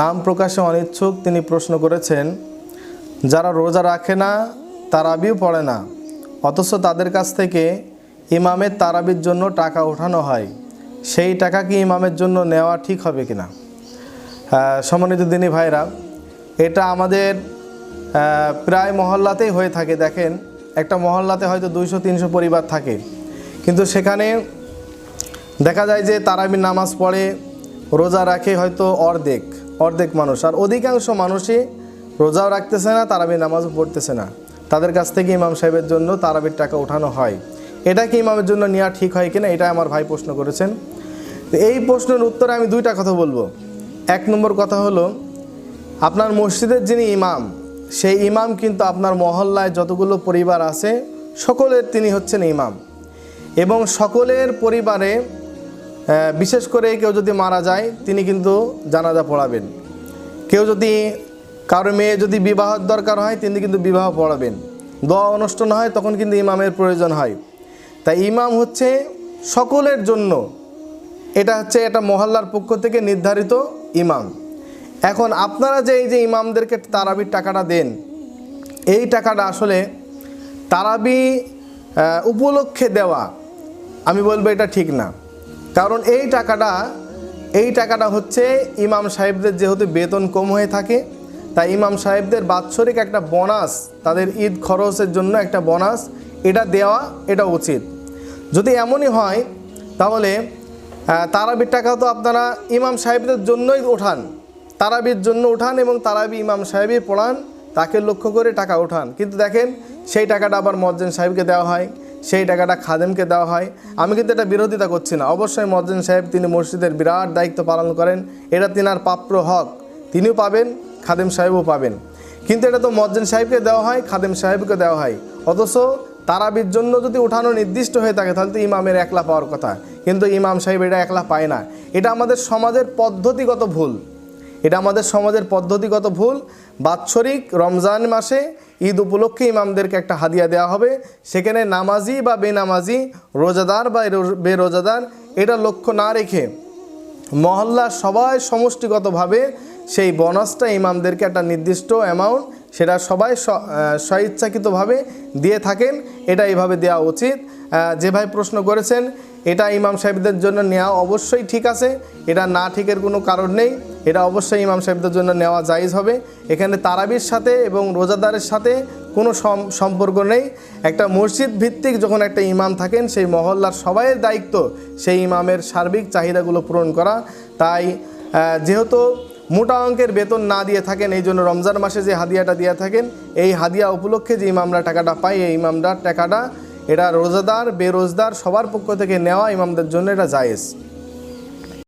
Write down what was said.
নাম প্রকাশে অনিচ্ছুক, তিনি প্রশ্ন করেছেন, যারা রোজা রাখে না, তারাবিও পড়ে না। অথচ তাদের কাছ থেকে ইমামের তারাবির জন্য টাকা ওঠানো হয়। সেই টাকা কি ইমামের জন্য নেওয়া ঠিক হবে কিনা? সম্মানিত দিনী ভাইরা, এটা আমাদের প্রায় মহল্লাতেই হয়ে থাকে। দেখেন, একটা মহল্লাতে হয়তো দুইশো, তিনশো পরিবার থাকে। কিন্তু সেখানে দেখা যায় যে তারাবির নামাজ পড়ে, রোজা রাখে হয়তো অর্ধেক। অর্ধেক মানুষ। আর অধিকাংশ মানুষই রোজাও রাখতেছে না, তারাবির নামাজও পড়তেছে না। তাদের কাছ থেকে ইমাম সাহেবের জন্য তারাবির টাকা ওঠানো হয়। এটা কি ইমামের জন্য নেওয়া ঠিক হয় কিনা, এটা আমার ভাই প্রশ্ন করেছেন। এই প্রশ্নের উত্তরে আমি দুইটা কথা বলব। এক নম্বর কথা হলো, আপনার মসজিদের যিনি ইমাম, সেই ইমাম কিন্তু আপনার মহল্লায় যতগুলো পরিবার আছে, সকলের তিনি হচ্ছেন ইমাম। এবং সকলের পরিবারে বিশেষ করে কেউ যদি মারা যায়, তিনি কিন্তু জানাজা পড়াবেন। কেউ যদি কারও মেয়ে যদি বিবাহের দরকার হয়, তিনি কিন্তু বিবাহ পড়াবেন। দোয়া অনুষ্ঠান হয়, তখন কিন্তু ইমামের প্রয়োজন হয়। তাই ইমাম হচ্ছে সকলের জন্য, এটা হচ্ছে এটা মহল্লার পক্ষ থেকে নির্ধারিত ইমাম। এখন আপনারা যে এই যে ইমামদেরকে তারাবির টাকাটা দেন, এই টাকাটা আসলে তারাবি উপলক্ষে দেওয়া, আমি বলব এটা ঠিক না। কারণ এই টাকাটা এই টাকাটা হচ্ছে ইমাম সাহেবদের যেহেতু বেতন কম হয়ে থাকে, তাই ইমাম সাহেবদের বাৎসরিক একটা বোনাস, তাদের ঈদ খরচের জন্য একটা বোনাস, এটা দেওয়া, এটা উচিত। যদি এমনই হয়, তাহলে তারাবির টাকা তো আপনারা ইমাম সাহেবদের জন্যই ওঠান। তারাবির জন্য উঠান এবং তারাবি ইমাম সাহেবই পড়ান, তাকে লক্ষ্য করে টাকা ওঠান। কিন্তু দেখেন, সেই টাকাটা আবার মজ্জেন সাহেবকে দেওয়া হয়। সেই টাকাটা খাদেমকে দেওয়া হয়। আমি কিন্তু এটা বিরোধিতা করছি না। অবশ্যই মজ্জেন সাহেব তিনি মসজিদের বিরাট দায়িত্ব পালন করেন। এটা তিনার প্রাপ্য হক। তিনিও পাবেন, খাদেম সাহেবও পাবেন। কিন্তু এটা তো মজ্জেন সাহেবকে দেওয়া হয়, খাদেম সাহেবকে দেওয়া হয়। অথচ তারাবির জন্য যদি উঠানো নির্দিষ্ট হয়ে থাকে, তাহলে তো ইমামের একলা পাওয়ার কথা। কিন্তু ইমাম সাহেব এটা একলা পায় না। এটা আমাদের সমাজের পদ্ধতিগত ভুল। এটা আমাদের সমাজের পদ্ধতিগত ভুল। বাৎসরিক রমজান মাসে ঈদ উপলক্ষে ইমামদেরকে একটা হাদিয়া দেওয়া হবে। সেখানে নামাজি বা বেনামাজি, রোজাদার বা বেরোজাদার, এটা লক্ষ্য না রেখে মহল্লার সবাই সমষ্টিগতভাবে সেই বোনাসটা ইমামদেরকে একটা নির্দিষ্ট অ্যামাউন্ট সেটা সবাই স্বইচ্ছাকৃতভাবে দিয়ে থাকেন। এটা এইভাবে দেওয়া উচিত। যে ভাই প্রশ্ন করেছেন, এটা ইমাম সাহেবদের জন্য নেওয়া অবশ্যই ঠিক আছে। এটা না ঠিকের কোনো কারণ নেই। এটা অবশ্যই ইমাম সাহেবদের জন্য নেওয়া জায়েজ হবে। এখানে তারাবির সাথে এবং রোজাদারের সাথে কোনো সম- সম্পর্ক নেই। একটা মসজিদ ভিত্তিক যখন একটা ইমাম থাকেন, সেই মহল্লার সবাইয়ের দায়িত্ব সেই ইমামের সার্বিক চাহিদাগুলো পূরণ করা। তাই যেহেতু মোটা অঙ্কের বেতন না দিয়ে থাকেন, এই জন্য রমজান মাসে যে হাদিয়াটা দিয়ে থাকেন, এই হাদিয়া উপলক্ষে যে ইমামরা টাকাটা পায়, এই ইমামরা টাকাটা, এটা রোজাদার, বেরোজদার সবার পক্ষ থেকে নেওয়া ইমামদের জন্য এটা জায়েজ।